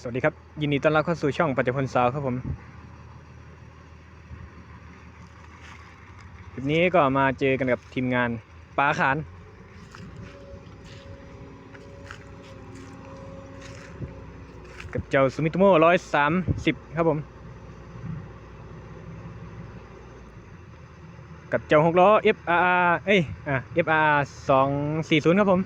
สวัสดีครับ ยินดีต้อนรับเข้าสู่ช่องปัจจพลสาวครับผมคลิปนี้ก็มาเจอกันกับทีมงานปลาขาน กับเจ้าซูมิโตโม่ร้อยสามสิบครับผม กับเจ้าหกล้อ FR เอ้ยอะ FR สองสี่ศูนย์ครับผม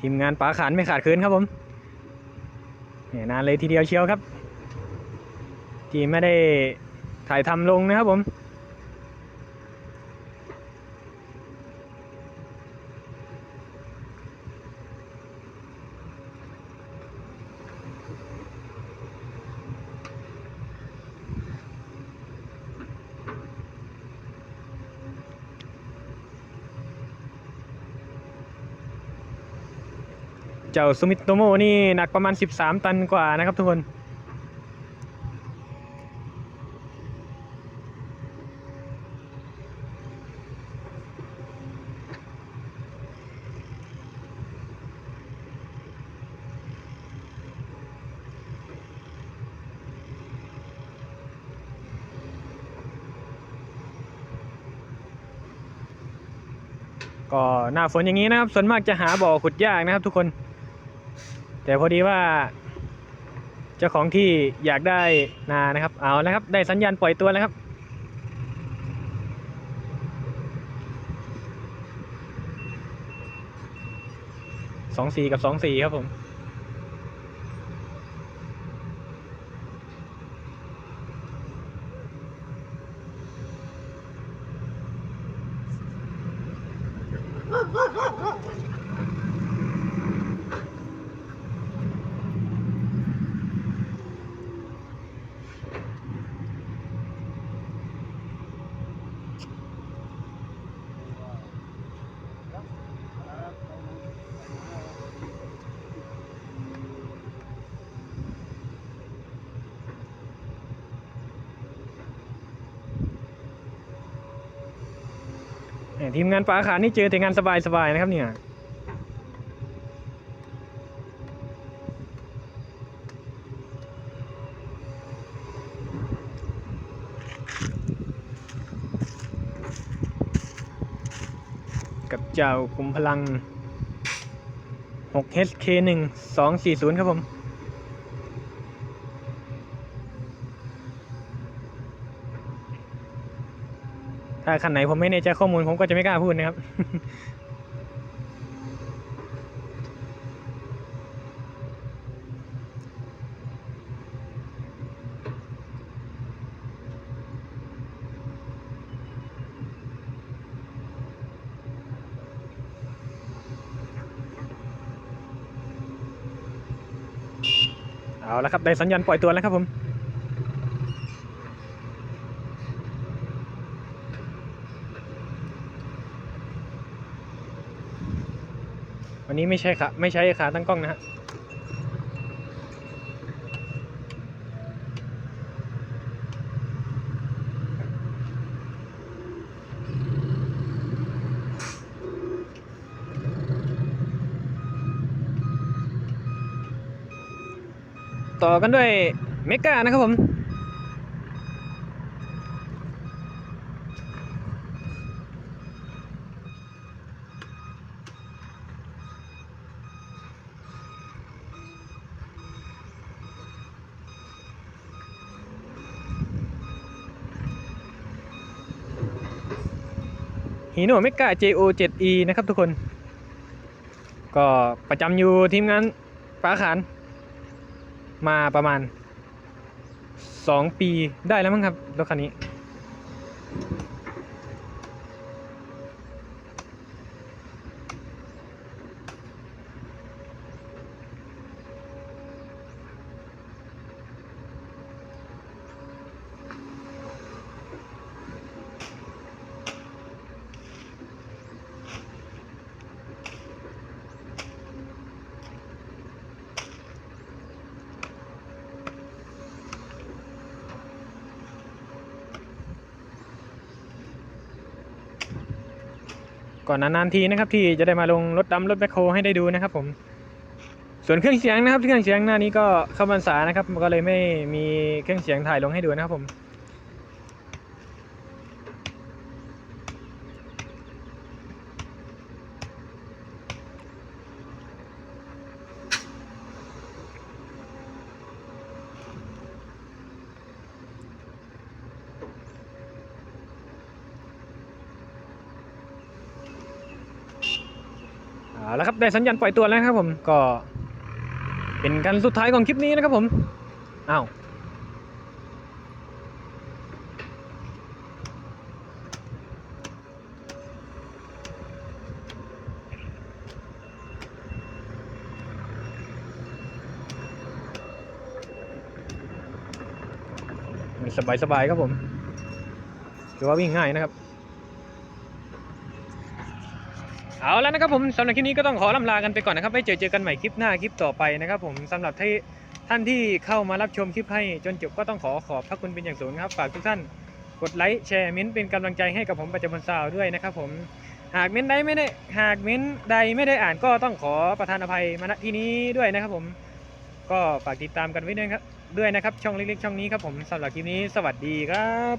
ทีมงานป๋าขานไม่ขาดคืนครับผมเนี่ยนานเลยทีเดียวเชียวครับ ที่ไม่ได้ถ่ายทำลงนะครับผม เจ้าซูมิโตโมนี่หนักประมาณ 13 ตันกว่านะครับทุกคน ก็หน้าฝนอย่างนี้นะครับ ส่วนมากจะหาบ่อขุดยากนะครับทุกคน แต่พอดีว่า เจ้าของที่อยากได้นานะครับ เอาแล้วครับ ได้สัญญาณปล่อยตัวแล้วครับ สองสี่กับสองสี่ครับผม แหม่ทีมงานปลาขานี่เจอแต่งานสบายๆนะครับเนี่ยกับเจ้ากลุ่มพลัง 6HK1 240 ครับผม ถ้าคันไหนผมไม่แน่ใจข้อมูลผมก็จะไม่กล้าพูดนะครับเอาละครับ ได้สัญญาณปล่อยตัวแล้วครับผม วันนี้ไม่ใช่ขาไม่ใช้ขาตั้งกล้องนะฮะต่อกันด้วยเมกานะครับผม ฮีโน่เมกา JO7E นะครับทุกคน ก็ประจำอยู่ทีมงานป้าขานมาประมาณ 2 ปีได้แล้วมั้งครับรถคันนี้ ก่อนนานๆทีนะครับที่จะได้มาลงรถดำรถแบคโฮให้ได้ดูนะครับผม ส่วนเครื่องเสียงนะครับเครื่องเสียงหน้านี้ก็เข้าพรรษานะครับก็เลยไม่มีเครื่องเสียงถ่ายลงให้ดูนะครับผม เอาละครับได้สัญญาณปล่อยตัวแล้วนะครับผมก็เป็นการสุดท้ายของคลิปนี้นะครับผมอ้าวสบายสบายๆครับผมถือว่าวิ่งง่ายนะครับ เอาแล้วนะครับผมสำหรับคลิปนี้ก็ต้องขอลำลากันไปก่อนนะครับไว้เจอเจอกันใหม่คลิปหน้าคลิปต่อไปนะครับผมสำหรับที่ท่านที่เข้ามารับชมคลิปให้จนจบก็ต้องขอขอบพระคุณเป็นอย่างสูงครับฝากทุกท่านกดไลค์แชร์เม้นต์เป็นกำลังใจให้กับผมประจำวันสาร์ด้วยนะครับผมหากเม้นต์ใดไม่ได้หากเม้นใดไม่ได้อ่านก็ต้องขอประทานอภัยมาณที่นี้ด้วยนะครับผมก็ฝากติดตามกันไว้ด้วยครับด้วยนะครับช่องเล็กๆช่องนี้ครับผมสำหรับคลิปนี้สวัสดีครับ